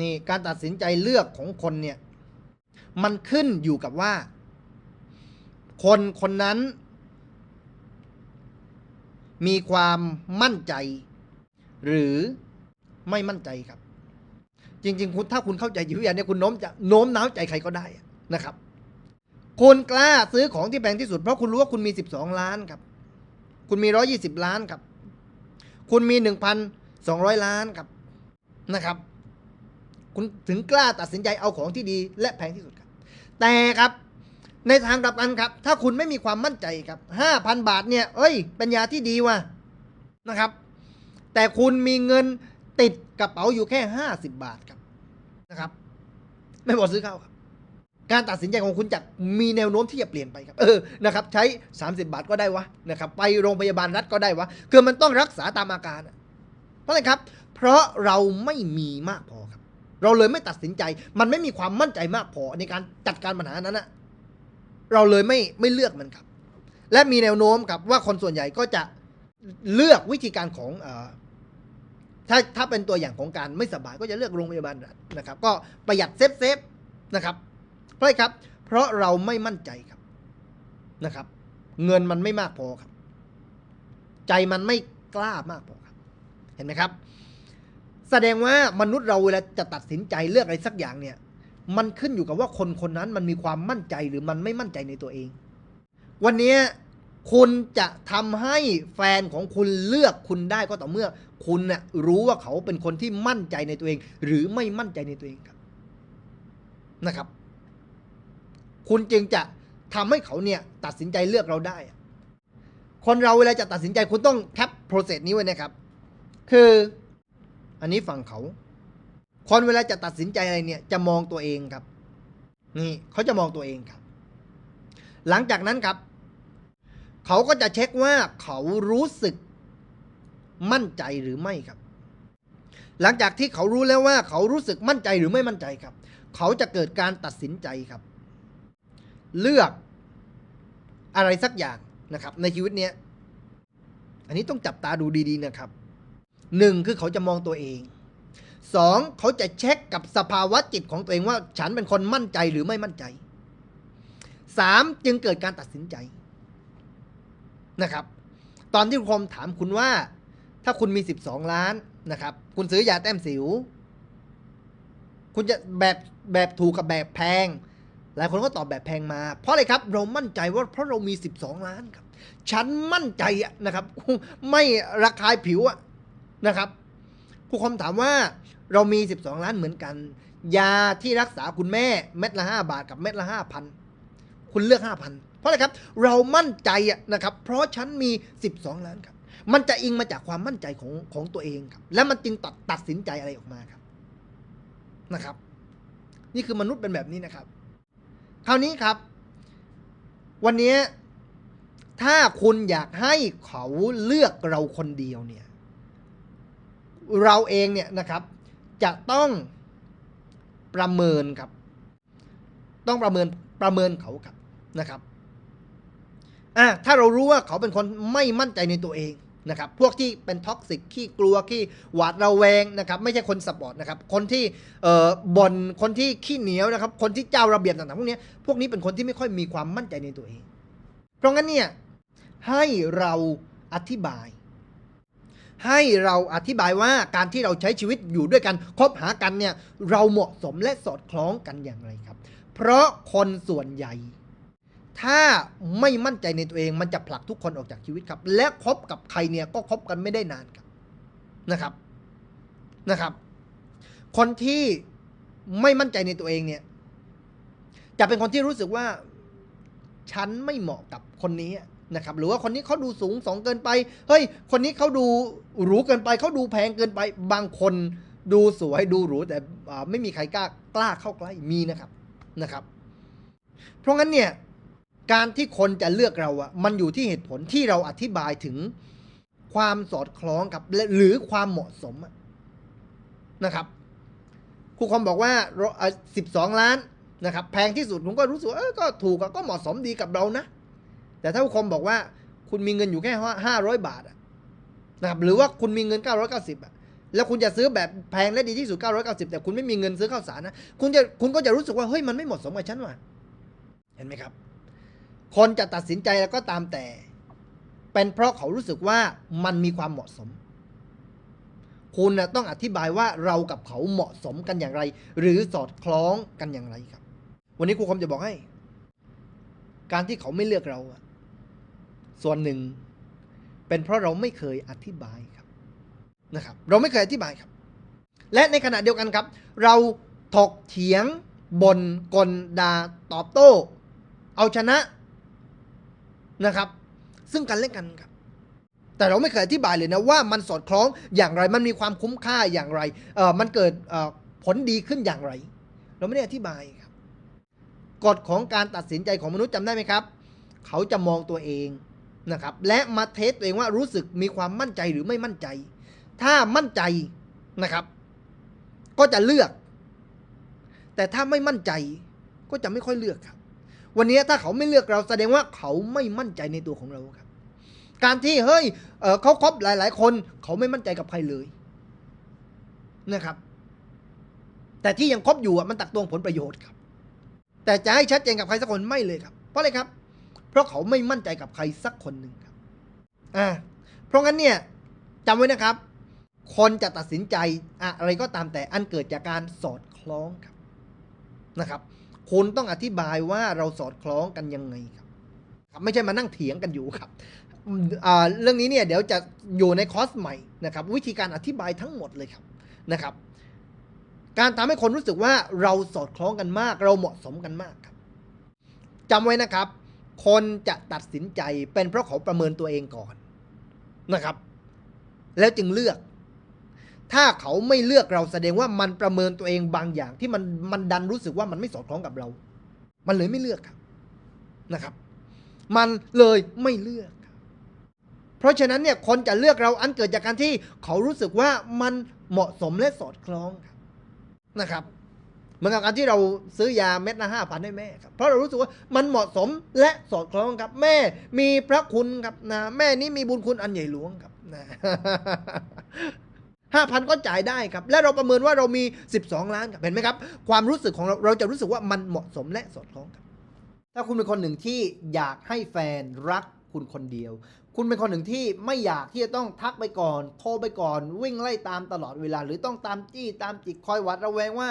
นี่การตัดสินใจเลือกของคนเนี่ยมันขึ้นอยู่กับว่า คนคนนั้น มีความมั่นใจ หรือไม่มั่นใจครับ จริง ๆ คุณถ้าคุณเข้าใจจิตวิทยาเนี่ยคุณโน้มจะโน้มน้าวใจใครก็ได้นะครับคุณกล้าซื้อของที่แพงที่สุดเพราะคุณรู้ว่าคุณมี 12 ล้านครับ คุณมี 120 ล้านครับ คุณมี 1,200 ล้านครับนะครับ คุณถึงกล้าตัดสินใจเอาของที่ดีและแพงที่สุดครับ แต่ครับในทางกลับกันครับ ถ้าคุณไม่มีความมั่นใจครับ 5,000 บาทเนี่ย เอ้ย เป็นยาที่ดีว่ะนะครับ แต่คุณมีเงินติดกระเป๋าอยู่แค่ 50 บาทครับนะครับ ไม่พอซื้อข้าวครับ การตัดสินใจของคุณจะมีแนวโน้มที่จะเปลี่ยนไปครับเออนะครับ ใช้ 30 บาทก็ได้วะนะครับ ไปโรงพยาบาลรัฐก็ได้วะคือมันต้องรักษาตามอาการเพราะอะไรครับ เพราะเราไม่มีมากพอ เราเลยไม่ตัดสินใจ มันไม่มีความมั่นใจมากพอในการจัดการปัญหานั้นนะเราเลยไม่ไม่เลือกมันครับ และมีแนวโน้มครับว่าคนส่วนใหญ่ก็จะเลือกวิธีการของอถ้าถ้าเป็นตัวอย่างของการไม่สบายก็จะเลือกโรงพยาบาลรัฐนะครับ ก็ประหยัดเซฟเซฟนะครับเพราะอะไรครับ เพราะเราไม่มั่นใจครับนะครับ เงินมันไม่มากพอครับ ใจมันไม่กล้ามากพอครับ เห็นไหมครับ แสดงว่ามนุษย์เราเวลาจะตัดสินใจเลือกอะไรสักอย่างเนี่ย มันขึ้นอยู่กับว่าคนคนนั้นมันมีความมั่นใจหรือมันไม่มั่นใจในตัวเอง วันนี้คุณจะทำให้แฟนของคุณเลือกคุณได้ก็ต่อเมื่อ คุณน่ะรู้ว่าเขาเป็นคนที่มั่นใจในตัวเอง หรือไม่มั่นใจในตัวเองครับนะครับ คุณจึงจะทำให้เขาเนี่ยตัดสินใจเลือกเราได้ คนเราเวลาจะตัดสินใจคุณต้องแคปโปรเซสนี้ไว้นะครับ คือ อันนี้ฝั่งเขา คนเวลาจะตัดสินใจอะไรเนี่ย จะมองตัวเองครับ นี่เขาจะมองตัวเองครับ หลังจากนั้นครับ เขาก็จะเช็คว่าเขารู้สึกมั่นใจหรือไม่ครับ หลังจากที่เขารู้แล้วว่า เขารู้สึกมั่นใจหรือไม่มั่นใจครับ เขาจะเกิดการตัดสินใจครับ เลือกอะไรสักอย่างนะครับ ในชีวิตเนี้ย อันนี้ต้องจับตาดูดีๆนะครับ หนึ่งคือเขาจะมองตัวเองสองเขาจะเช็คกับสภาวะจิตของตัวเองว่า ฉันเป็นคนมั่นใจหรือไม่มั่นใจสามจึงเกิดการตัดสินใจนะครับ ตอนที่คมถามคุณว่า ถ้าคุณมีสิบสองล้านนะครับ คุณซื้อยาแต้มสิว คุณจะแบบแบบถูกกับแบบแพง หลายคนก็ตอบแบบแพงมา เพราะอะไรครับ เรามั่นใจว่าเพราะเรามี 12 ล้านครับ ฉันมั่นใจอะนะครับ ไม่ระคายผิวอะ นะครับผู้คมถามว่าเรามี 12 ล้านเหมือนกัน ยาที่รักษาคุณแม่เม็ดละ 5 บาทกับเม็ดละ 5,000 คุณเลือก 5,000 เพราะอะไรครับ เรามั่นใจนะครับ เพราะฉันมี 12 ล้านครับ มันจะอิงมาจากความมั่นใจของของตัวเองครับ และมันจึงตัดตัดสินใจอะไรออกมาครับนะครับ นี่คือมนุษย์เป็นแบบนี้นะครับ คราวนี้ครับ วันนี้ถ้าคุณอยากให้เขาเลือกเราคนเดียวเนี่ย เราเองเนี่ยนะครับ จะต้องประเมินครับ ต้องประเมินประเมินเขาครับนะครับอะถ้าเรารู้ว่าเขาเป็นคนไม่มั่นใจในตัวเองนะครับ พวกที่เป็นท็อกซิกขี้กลัวขี้หวาดระแวงนะครับ ไม่ใช่คนสปอร์ตนะครับ คนที่เอ่อบน่นคนที่ขี้เหนียวนะครับ คนที่เจ้าระเบียบต่างๆพวกนี้พวกนี้เป็นคนที่ไม่ค่อยมีความมั่นใจในตัวเอง เพราะงั้นเนี่ยให้เราอธิบาย ให้เราอธิบายว่าการที่เราใช้ชีวิตอยู่ด้วยกันคบหากันเนี่ยเราเหมาะสมและสอดคล้องกันอย่างไรครับ เพราะคนส่วนใหญ่ ถ้าไม่มั่นใจในตัวเองมันจะผลักทุกคนออกจากชีวิตครับ และคบกับใครเนี่ยก็คบกันไม่ได้นานครับนะครับนะครับ คนที่ไม่มั่นใจในตัวเองเนี่ย จะเป็นคนที่รู้สึกว่า ฉันไม่เหมาะกับคนนี้ นะครับหรือว่าคนนี้เขาดูสูงสองเกินไป เฮ้ย คนนี้เขาดูหรูเกินไปเขาดูแพงเกินไป บางคนดูสวยดูหรูแต่ไม่มีใครกล้ากล้าเข้าใกล้มีนะครับนะครับ เพราะงั้นเนี่ยการที่คนจะเลือกเราอะมันอยู่ที่เหตุผลที่เราอธิบายถึงความสอดคล้องกับหรือความเหมาะสมนะครับครูคอมบอกว่าสิบสองล้านนะครับ แพงที่สุดผมก็รู้สึกเออก็ถูกก็เหมาะสมดีกับเรานะ แต่ถ้าครูคมบอกว่าคุณมีเงินอยู่แค่ห้าร้อยบาทนะครับหรือว่าคุณมีเงินเก้าร้อยเก้าสิบอะแล้วคุณจะซื้อแบบแพงและดีที่สุด 990 แต่คุณไม่มีเงินซื้อข้าวสารนะคุณจะคุณก็จะรู้สึกว่าเฮ้ยมันไม่เหมาะสมกับฉันว่ะเห็นไหมครับ คนจะตัดสินใจแล้วก็ตามแต่ เป็นเพราะเขารู้สึกว่ามันมีความเหมาะสม คุณนะต้องอธิบายว่าเรากับเขาเหมาะสมกันอย่างไร หรือสอดคล้องกันอย่างไรครับ วันนี้ครูคมจะบอกให้ การที่เขาไม่เลือกเราอะ ส่วนหนึ่ง เป็นเพราะเราไม่เคยอธิบายครับนะครับ เราไม่เคยอธิบายครับ และในขณะเดียวกันครับ เราถกเถียงบนกลดาตอบโต้ เอาชนะนะครับ ซึ่งกันและกันครับ แต่เราไม่เคยอธิบายเลยนะว่ามันสอดคล้องอย่างไรมันมีความคุ้มค่าอย่างไรเออมันเกิดผลดีขึ้นอย่างไร เราไม่ได้อธิบายครับกฎของการตัดสินใจของมนุษย์จำได้ไหมครับ เขาจะมองตัวเอง นะครับและมาเทสตัวเองว่ารู้สึกมีความมั่นใจหรือไม่มั่นใจ ถ้ามั่นใจนะครับ ก็จะเลือก แต่ถ้าไม่มั่นใจก็จะไม่ค่อยเลือกครับ วันนี้ถ้าเขาไม่เลือกเราแสดงว่าเขาไม่มั่นใจในตัวของเราครับ การที่เฮ้ยเเขาคบหลาย ๆ คน เขาไม่มั่นใจกับใครเลยนะครับ แต่ที่ยังคบอยู่มันตักตวงผลประโยชน์ครับ แต่จะให้ชัดเจนกับใครสักคนไม่เลยครับ เพราะอะไรครับ ราะเขาไม่มั่นใจกับใครสักคนหนึ่งครับอ่าเพราะงั้นเนี่ยจำไว้นะครับ คนจะตัดสินใจอะไรก็ตามแต่อันเกิดจากการสอดคล้องครับนะครับ คุณต้องอธิบายว่าเราสอดคล้องกันยังไงครับครับ ไม่ใช่มานั่งเถียงกันอยู่ครับเรื่องนี้เนี่ยเดี๋ยวจะอยู่ในคอร์สใหม่นะครับ วิธีการอธิบายทั้งหมดเลยครับนะครับ การทำให้คนรู้สึกว่าเราสอดคล้องกันมาก เราเหมาะสมกันมากครับจำไว้นะครับ คนจะตัดสินใจเป็นเพราะเขาประเมินตัวเองก่อนนะครับ แล้วจึงเลือก ถ้าเขาไม่เลือกเราแสดงว่ามันประเมินตัวเองบางอย่าง ที่มันมันดันรู้สึกว่ามันไม่สอดคล้องกับเรา มันเลยไม่เลือกครับนะครับ มันเลยไม่เลือก เพราะฉะนั้นเนี่ยคนจะเลือกเราอันเกิดจากการที่เขารู้สึกว่ามันเหมาะสมและสอดคล้องครับนะครับ เหมือนกับการที่เราซื้อยาเม็ดละห้าพันให้แม่ครับเพราะเรารู้สึกว่ามันเหมาะสมและสอดคล้องครับ แม่มีพระคุณครับนะแม่นี้มีบุญคุณอันใหญ่หลวงครับนะห้าพันก็จ่ายได้ครับ และเราประเมินว่าเรามี 12 ล้านครับเห็นไหมครับ ความรู้สึกของเราเราจะรู้สึกว่ามันเหมาะสมและสอดคล้องครับ ถ้าคุณเป็นคนหนึ่งที่อยากให้แฟนรักคุณคนเดียว คุณเป็นคนหนึ่งที่ไม่อยากที่จะต้องทักไปก่อน โทรไปก่อน วิ่งไล่ตามตลอดเวลา หรือต้องตามจี้ตามจิกคอยหวัดระแวงว่า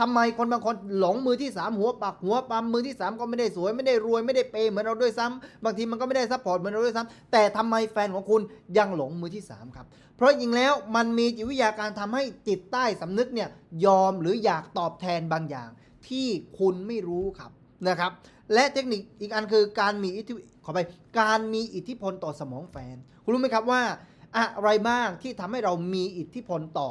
ทำไมคนบางคนหลงมือที่สามหัวปักหัวปั๊มมือที่สามก็ไม่ได้สวยไม่ได้รวยไม่ได้เปย์เหมือนเราด้วยซ้ำบางทีมันก็ไม่ได้ซัพพอร์ตเหมือนเราด้วยซ้ำแต่ทำไมแฟนของคุณยังหลงมือที่สามครับ เพราะจริงแล้วมันมีจิตวิทยาการทำให้จิตใต้สำนึกเนี่ยยอมหรืออยากตอบแทนบางอย่าง ที่คุณไม่รู้ครับนะครับและเทคนิคอีกอันคือการมีอิทธิขอไปการมีอิทธิพลต่อสมองแฟน คุณรู้ไหมครับว่า อะไรบ้างที่ทำให้เรามีอิทธิพลต่อ